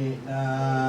嗯。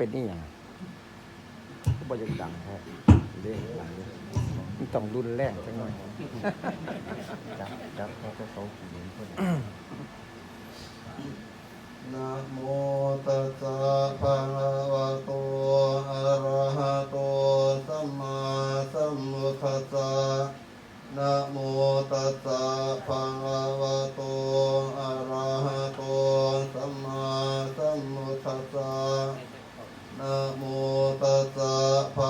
เป็นนี่อย่างบ่ยังดังแท้เด้งดังมันต้องรุนแรงจังหน่อยจับจับเขาก็เขาขี่เหมือนคนนะโมตัสสะภะคะวะโตอะระหะโตสัมมาสัมพุทธะนะโมตัสสะภะคะวะโตอะระหะโตสัมมาสัมพุทธะ โมตัสสะะ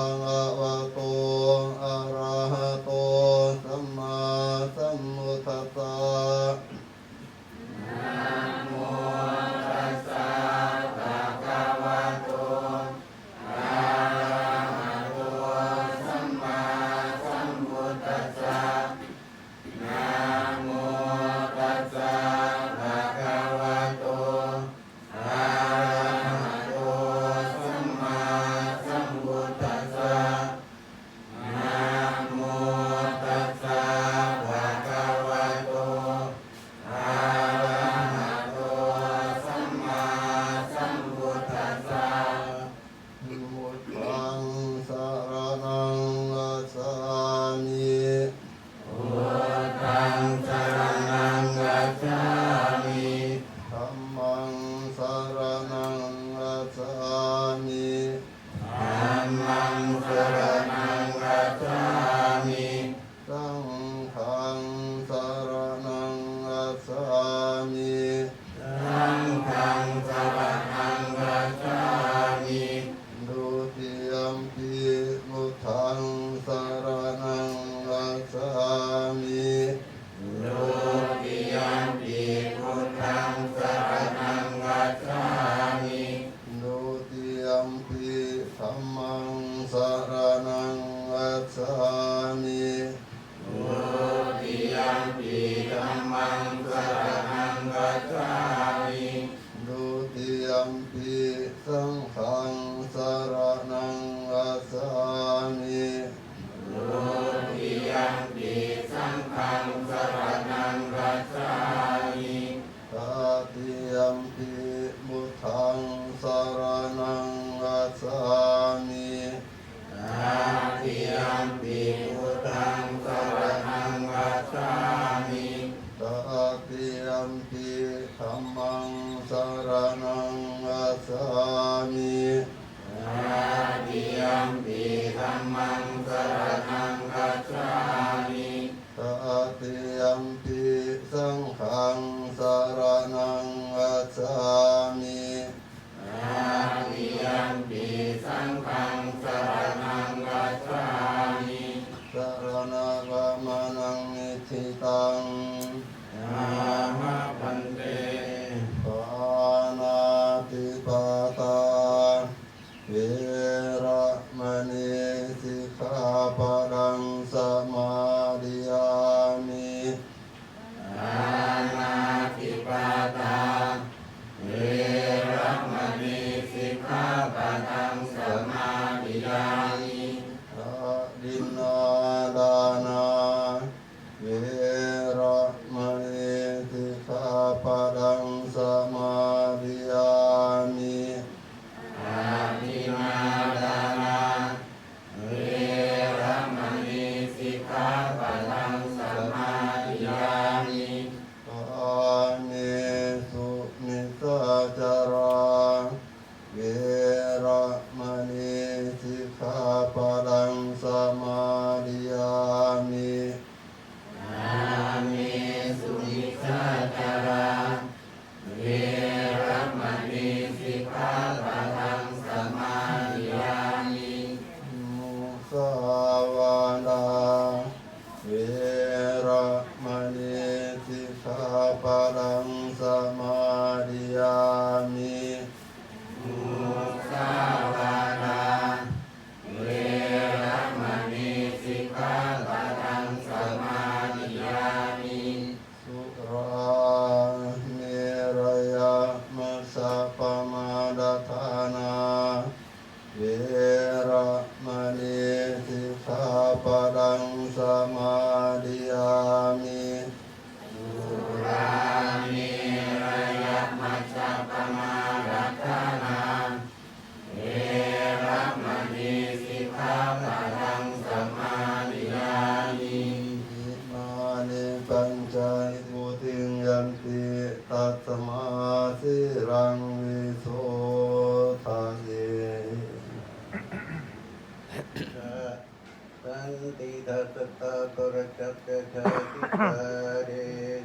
ตะกรจักรชาติตาเร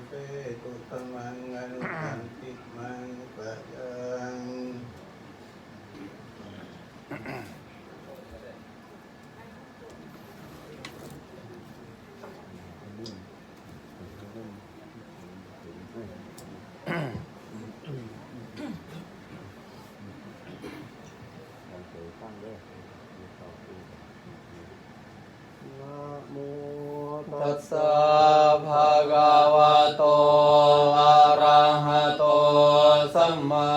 เสตุธรรมังอนุสันติมังปะยัง นะโม ตัสสะภะคะวะโต อะระหะโต สัมมา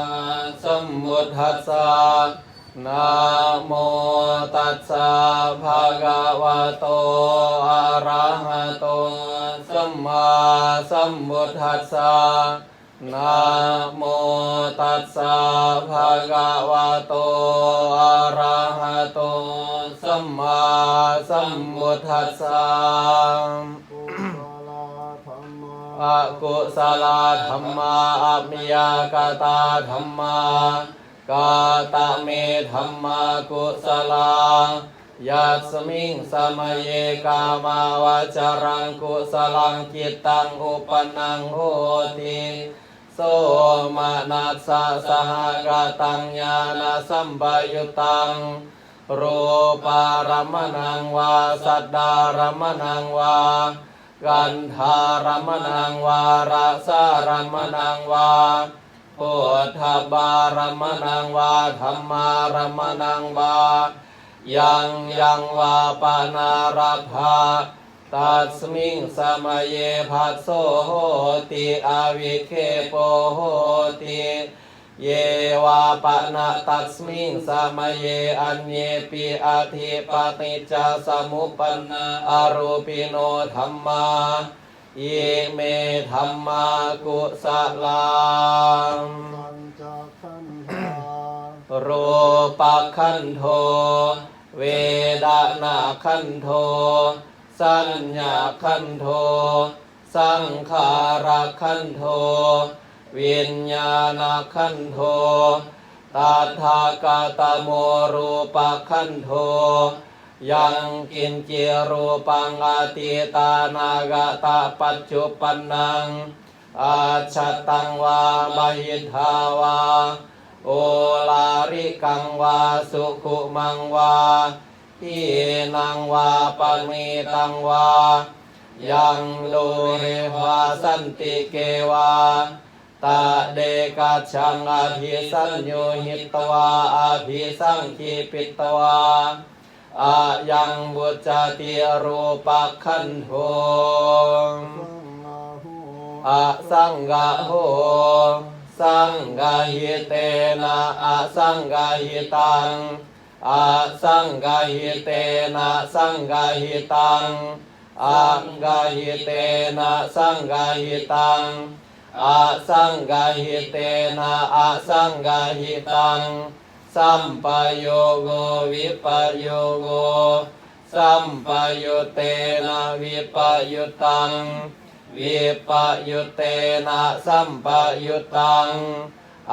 สัมพุทธัสสะนะโมตัสสะ ภะคะวะโตอะระหะโตสัมมาสัมพุทธัสสะนะโมตัสสะภะคะวะโตอะระหะโตสัมมาสัมพุทธัสสะกุศลธรรมะอะกุศลธรรมาอภิยากตาธรรมากาตะเมธรรมากุศลา ยัสมิงสมเยกามาวาจารังกุศลังจิตังอุปนังโหติโสมานัสสะสหกตังญาณสัมปยุตังรูปารมณังวาสัตดารมณังวากันธารมณังวารสารมณังวาพุทธบารมณังวาธรรมารมณังวา ยังยังวาปานาราภาตัสมิงสมัยเยภัสโสโหติอาวิเคโปโหติเยวาปะนะตัสมิงสมัยเยอันเยปิอาทิปติจจสมุปปนะอารูปิโนธรรมาเยเมธรรมากุสลังปัญจขันธารูปขันโท เวดนาขันโท สัญญาขันโท สังขารขันโท เวิญญาณขันโทตถากาตโมรูปขันโท ยังกินจิรูปังอาติตานากตาปัจจุปันนังอาชตังวาบหิทาวา โอลาริกังวาสุขุมังวาทีนังวาปมีตังวา ยังโลเรวาสันติเกวาตาเดกัจฉังอภิสัญโยหิตวาอภิสังคีปิตวาอายังบุจจติรูปขันโทอะสังกะโห สังกะหิเตนะอสังกะหิตังอสังกะหิเตนะสังกะหิตังอะกะหิเตนะสังกะหิตังอสังกะหิเตนะอสังกะหิตังสัมปโยโกวิปโยโกสัมปยุเตนะวิปยุตัง วิปยุเตนะสัมปยุตัง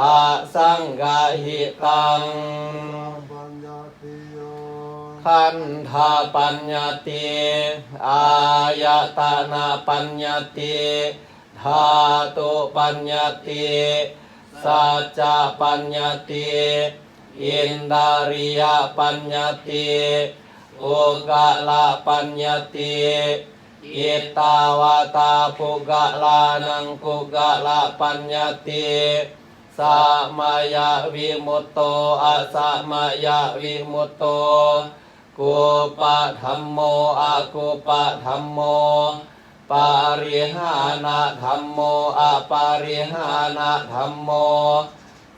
อาสังกาหิตังขันธาปัญญาติอายตนะปัญญาติธาตุปัญญาติสัจจปัญญาติอินดาริยปัญญาติอุกะลปัญญาติ อิตาวาตาภุกะลานังภุกะละปัญญาติสัมายาวิมุตโตอะสัมายาวิมุตโตกุปะธรรมโมอากุปะธรรมโม ปาริหานะธรรมโมอะปาริหานะธรรมโม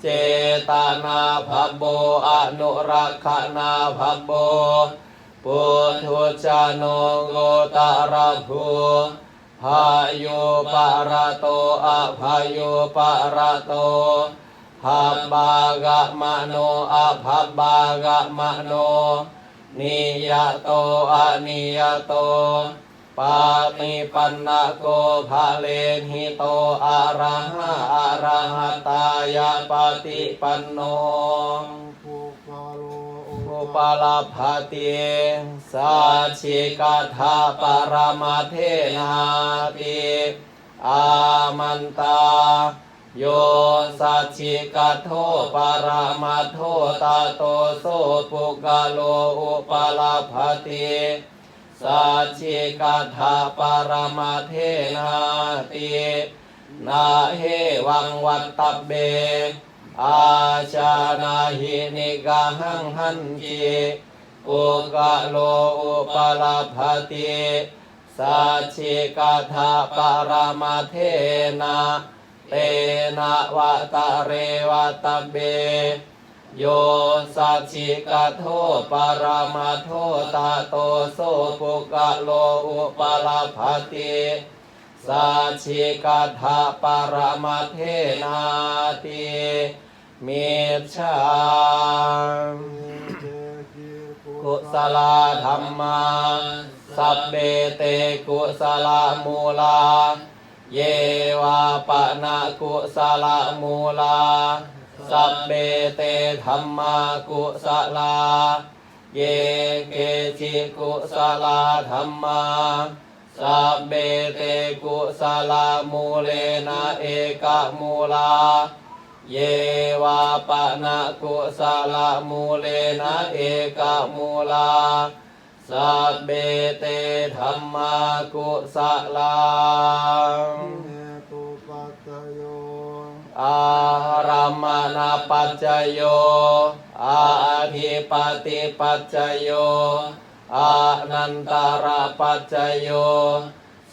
เจตนาภโบอนุรักขณาภโบ ปุถุชนโกตารภูพายุปะระโตอะพายุปะระโตภับบากะมะโนอะภับบากะมะโน นิยโตอะนิยโต ปาติปันนโกภาเลหิโตอะระหะอะระหะตายาปฏิปันโน ปาลาภาติสัจฉิกาธาปรมาเทนาติอามันตา โยสัจฉิกาโทปรมาโทตาโตโสปุกาโลอุปาลาภาติสัจฉิกาธาปรมาเทนาตินาเหวังวัตตเบ อาชานาหินิกาหังหันติอุกะโลอุปลาภติสัจฉิกาธาปรมาเทนะเตนะวะตะเรวะตะเบ โยสัจฉิกาโทปรมาโทตาโตโสปุกะโลอุปลาภติสัจฉิกาธาปรมาเทนาติ เมชากุศลธรรมาสัพเบเตกุศลมูลา เยวาปะนะกุศลมูลา สัพเบเตธรรมากุศลา เยเกจิกุศลธรรมาสัพเบเตกุศลมูเลนะเอกมูลา เยวาปะนะกุศลมูเลนะเอกมูลาสัพเบเตธรรมากุศลาอารัมมณปัจจโย อาทิปติปัจจโย อานันตระปัจจโย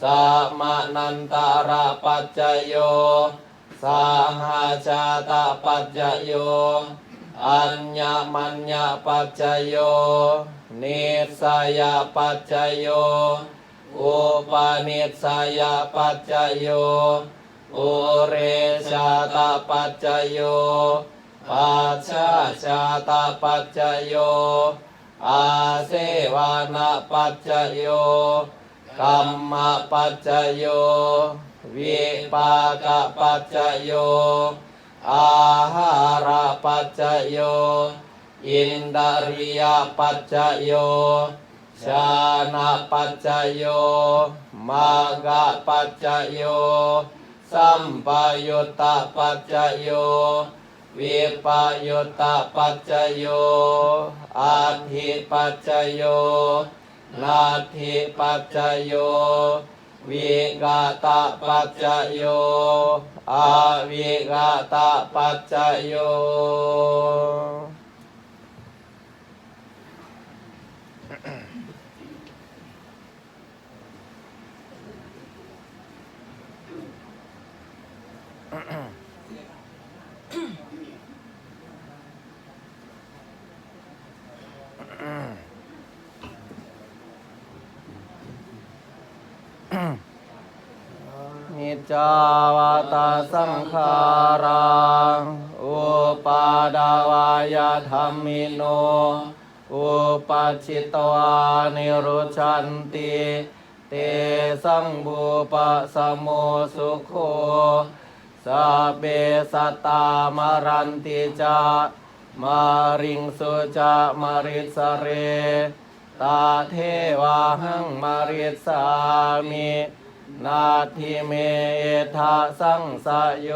สัมมานันตระปัจจโย สหาชาตปัจจโย อัญญมัญญปัจจโย นิสยปัจจโย อุปนิสยปัจจโย อุเรชาตปัจจโย ปัจฉาชาตปัจจโย อาเสวานาปัจจโยกัมมปัจจโย วิปากปัจจโย อาหารปัจจโย อินดาริยปัจจโย ชานะปัจจโย มากะปัจจโย สัมปยุตตปัจจโย วิปยุตตปัจจโยอาทิปัจจโย นาทิปัจจโย วิกาตปัจจโยอวิกาตปัจจโย นิ จาวตาสังขารังอุปาดาวายธรรมิโน อุปัชชิตวานิรุชันติเตสังบูปะสมโมสุโคสัพเบสตตามรันติจามาริงสุจามาริสเร ตาเทวาหังมาริสามิ นาทิเมทาสังสยโย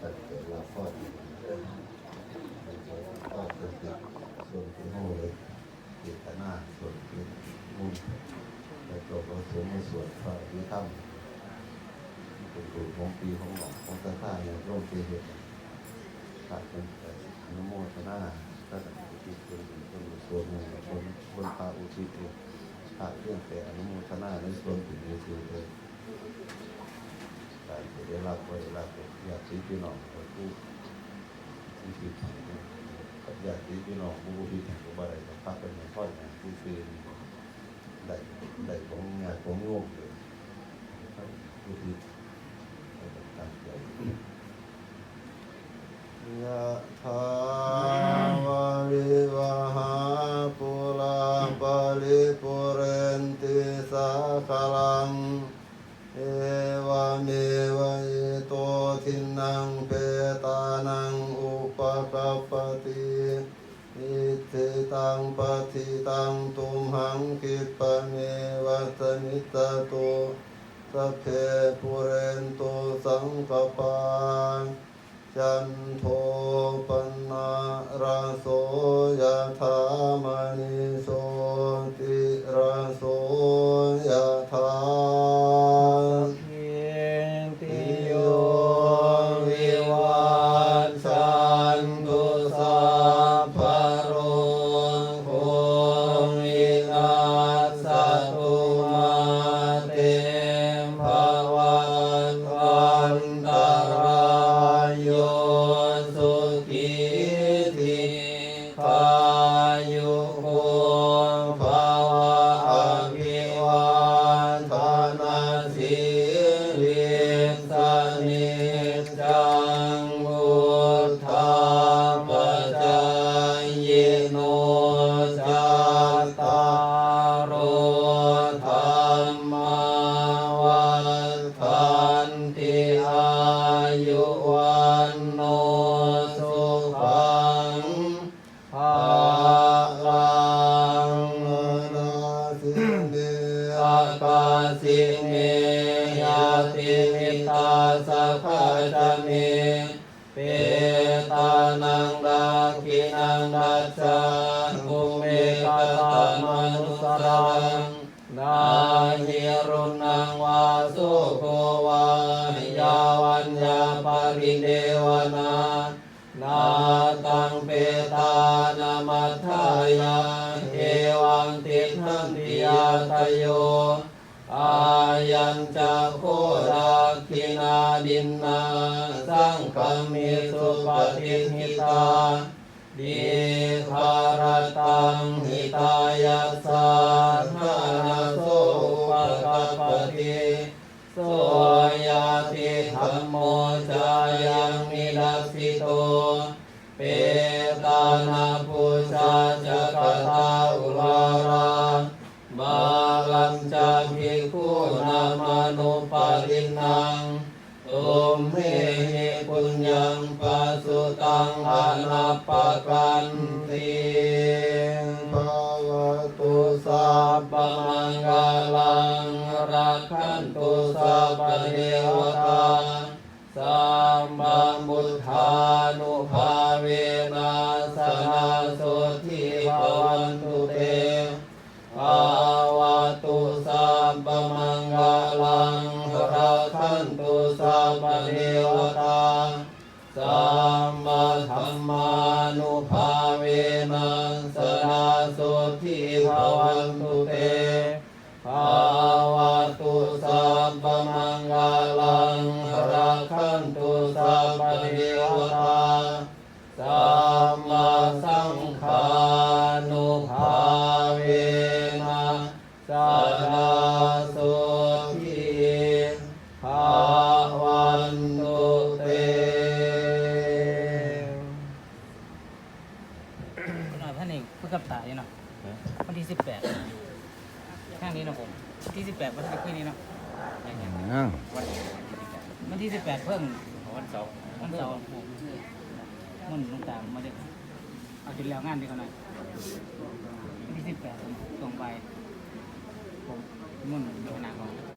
ตัดเกิดลาฟอดฟอดเกิดติดส่วนที่ห้องเลยติดต หน้าส่วนที่มุมแต่ตัวเราสวมในส่วนฝ่ายที่ถ้ำเป็นตัวของปีของหลอกของตาท่าเนี่ยร่มเสียเหตุขาดเป็นแต่อนุโมทนาถ้าแต่อุทิศส่วนอื่นส่วนหนึ่งคนคนพาอุทิศเองขาเรื่องแต่อนุโมทนาในส่วนอื่นในส่วนเลยการจะได้รับไว้รับญาติพี่น้องกับผู้ที่ผิด กับญาติพี่น้องผู้ผิดกับอะไรกับพักเป็นอย่างพ่อยนะผู้คือได้ได้ของงานของโยมเลยผู้ผิดตั้งใจ ยาเอวังติทันติยาตโยอายัญจะโคราคินาดินนาสังฆมิสุปฏิหิตาดีคารตังหิตายัสสานานาโสปะปปติโสยาติธรรมโมจา เมหิปุญญังปัสสุตังอนาปกันติภาวตุสัพพมังกาลังรักขันตุสัพพเทวตาสัมมาบุทธานุภา สัมมาธัมมานุภาเวนัสนาโสทิภวันตุเตภาวตุสัพพมังกาลังรักขันตุ ที่สิบแปดเพิ่งวันเสาร์วันเสาร์ผมมุ่นลงตามมาเด็กเอาจุดแล้วงานดีกว่าหน่อยวันที่สิบแปดส่งไปผมมุ่นไปนาก่อน